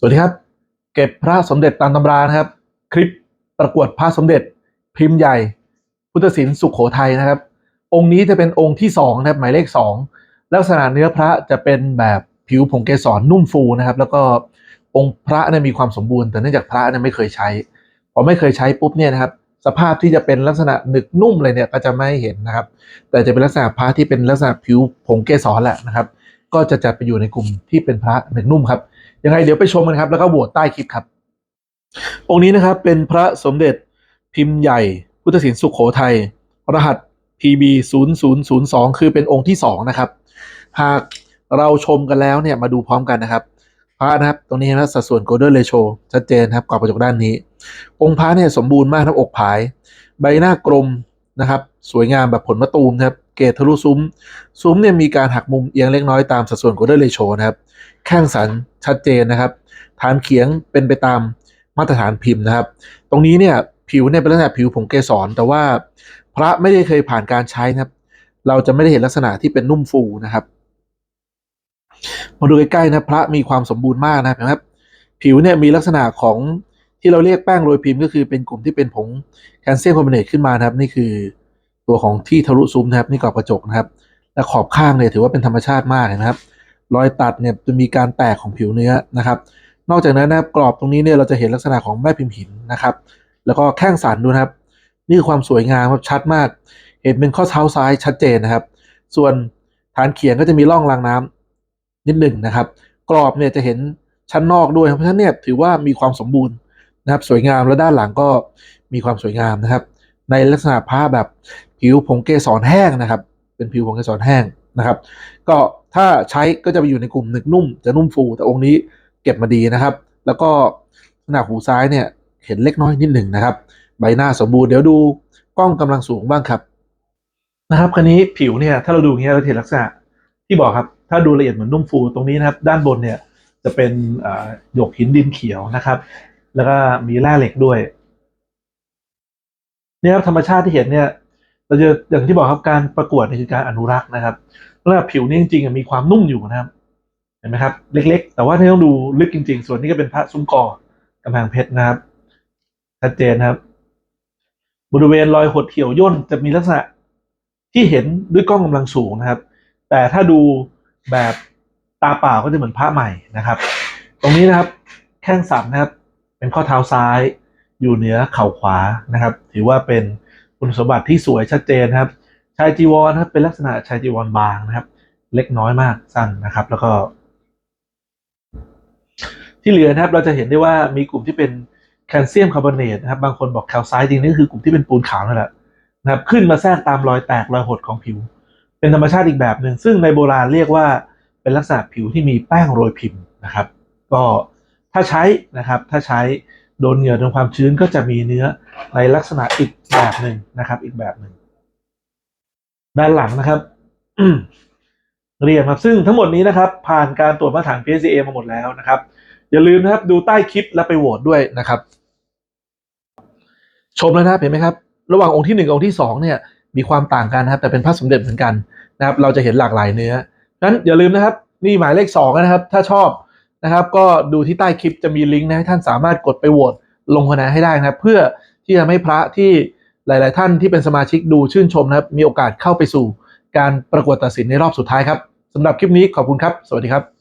สวัสดีครับ เก็บพระสมเด็จตามตำรานะครับ คลิปประกวดพระสมเด็จพิมพ์ใหญ่ พุทธศิลป์สุขโขทัยนะครับ องค์นี้จะเป็นองค์ที่สองนะครับหมายเลขสองลักษณะเนื้อพระจะเป็นแบบผิวผงเกสรนุ่มฟูนะครับ แล้วก็องค์พระเนี่ยมีความสมบูรณ์แต่เนื่องจากพระเนี่ยไม่เคยใช้พอไม่เคยใช้ปุ๊บเนี่ยนะครับ สภาพที่จะเป็นลักษณะหนึกนุ่มเลยเนี่ยก็จะไม่เห็นนะครับ แต่จะเป็นลักษณะพระที่เป็นลักษณะผิวผงเกสรแหละนะครับ ก็จะจัดไปอยู่ในกลุ่มที่เป็นพระหนึกนุ่มครับ ยังไงเดี๋ยวไปชมกันครับ แล้วก็โหวตใต้คลิปครับ องค์นี้นะครับเป็นพระสมเด็จพิมพ์ใหญ่ พุทธศิลป์สุขโขทัยรหัส PB 0 0 0 2คือเป็นองค์ที่ 2 นะครับ หากเราชมกันแล้วเนี่ยมาดูพร้อมกันนะครับ พระนะครับ ตรงนี้นะสัดส่วน golden ratio ชัดเจนครับกรอบกระจกด้านนี้ องค์พระเนี่ยสมบูรณ์มากทั้งอกผาย ใบหน้ากลมนะครับ สวยงามแบบผลมะตูมครับ เกตทะลุซุ้ม ซุ้มเนี่ยมีการหักมุมเอียงเล็กน้อยตามสัดส่วน golden ratio นะครับ แข้งสันชัดเจนนะครับ ฐานเขียงเป็นไปตามมาตรฐานพิมพ์นะครับ ตรงนี้เนี่ยผิวเนี่ยเป็นลักษณะผิวผงเกสรแต่ว่าพระไม่ได้เคยผ่านการใช้นะครับ เราจะไม่ได้เห็นลักษณะที่เป็นนุ่มฟูนะครับ มาดูใกล้ๆนะพระมีความสมบูรณ์มากนะครับ ผิวเนี่ยมีลักษณะของที่เราเรียกแป้งโรยพิมพ์ก็คือเป็นกลุ่มที่เป็นผงแคลเซียมคอมบิเนตขึ้นมานะครับ นี่คือ ตัวของที่ทะลุซุ้มนะครับนี่กรอบกระจกนะครับ และขอบข้างเนี่ยถือว่าเป็นธรรมชาติมากนะครับ รอยตัดเนี่ยจะมีการแตกของผิวเนื้อนะครับ นอกจากนั้นนะครับกรอบตรงนี้เนี่ยเราจะเห็นลักษณะของแม่พิมพ์หินนะครับ แล้วก็แข้งสันดูนะครับ นี่คือความสวยงามครับชัดมาก เห็นเป็นข้อเท้าซ้ายชัดเจนนะครับ ส่วนฐานเขียงก็จะมีร่องรางน้ำนิดหนึ่งนะครับ กรอบเนี่ยจะเห็นชั้นนอกด้วยเพราะฉะนั้นเนี่ยถือว่ามีความสมบูรณ์นะครับ สวยงามแล้วด้านหลังก็มีความสวยงามนะครับ ในลักษณะผ้าแบบผิวผงเกสรแห้งนะครับ เป็นผิวผงเกสรแห้งนะครับ ก็ถ้าใช้ก็จะไปอยู่ในกลุ่มหนึกนุ่มจะนุ่มฟูแต่องค์นี้เก็บมาดีนะครับ แล้วก็ขนาดหูซ้ายเนี่ยเห็นเล็กน้อยนิดหนึ่งนะครับ ใบหน้าสมบูรณ์เดี๋ยวดูกล้องกำลังสูงบ้างครับนะครับคันนี้ผิวเนี่ยถ้าเราดูอย่างเงี้ยเราเห็นลักษณะที่บอกครับ ถ้าดูละเอียดเหมือนนุ่มฟูตรงนี้นะครับ ด้านบนเนี่ยจะเป็นหยกหินดินเขียวนะครับ แล้วก็มีแร่เหล็กด้วย เนี่ยครับธรรมชาติที่เห็นเนี่ยเราจะอย่างที่บอกครับการประกวดนี่คือการอนุรักษ์นะครับแล้วผิวนี่จริงๆมีความนุ่มอยู่นะครับเห็นไหมครับ เล็ก ๆ แต่ว่าถ้าต้องดูลึกจริง ๆ ส่วนนี้ก็เป็นพระซุ้มกอกำแพงเพชรนะครับชัดเจนครับ บริเวณรอยหดเหี่ยวย่นจะมีลักษณะที่เห็นด้วยกล้องกำลังสูงนะครับ แต่ถ้าดูแบบตาเปล่าก็จะเหมือนพระใหม่นะครับ ตรงนี้นะครับ แข้งสันนะครับ เป็นข้อเท้าซ้าย อยู่เหนือเข่าขวานะครับ ถือว่าเป็นคุณสมบัติที่สวยชัดเจนครับ ชายจีวรนะครับเป็นลักษณะชายจีวรบางนะครับ เล็กน้อยมากสั้นนะครับ แล้วก็ ที่เหลือนะครับเราจะเห็นได้ว่ามีกลุ่มที่เป็นแคลเซียมคาร์บอเนตนะครับบางคนบอกแคลไซด์จริงนี่คือกลุ่มที่เป็นปูนขาวนั่นแหละนะครับ ขึ้นมาแทรกตามรอยแตกรอยหดของผิว เป็นธรรมชาติอีกแบบหนึ่งซึ่งในโบราณเรียกว่าเป็นลักษณะผิวที่มีแป้งโรยพิมพ์นะครับ ก็ถ้าใช้นะครับ ถ้าใช้ โดนเหงื่อโดนความชื้นก็จะมีเนื้อในลักษณะอีกแบบหนึ่งนะครับ อีกแบบหนึ่งด้านหลังนะครับเรียนครับซึ่งทั้งหมดนี้นะครับ ผ่านการตรวจมาตรฐาน PSCA มาหมดแล้วนะครับ อย่าลืมนะครับ ดูใต้คลิปแล้วไปโหวตด้วยนะครับ ชมแล้วนะเห็นไหมครับ ระหว่างองค์ที่หนึ่งกับองค์ที่สองเนี่ย มีความต่างกันนะครับ แต่เป็นพระสมเด็จเหมือนกันนะครับ เราจะเห็นหลากหลายเนื้อนั้นอย่าลืมนะครับ นี่หมายเลขสองนะครับ ถ้าชอบ นะครับ ก็ดูที่ใต้คลิปจะมีลิงก์นะให้ท่านสามารถกดไปโหวตลงคะแนนให้ได้นะครับ เพื่อที่จะให้พระที่หลาย ๆ ท่านที่เป็นสมาชิกดูชื่นชมนะครับ มีโอกาสเข้าไปสู่การประกวดตัดสินในรอบสุดท้ายครับสำหรับคลิปนี้ขอบคุณครับ สวัสดีครับ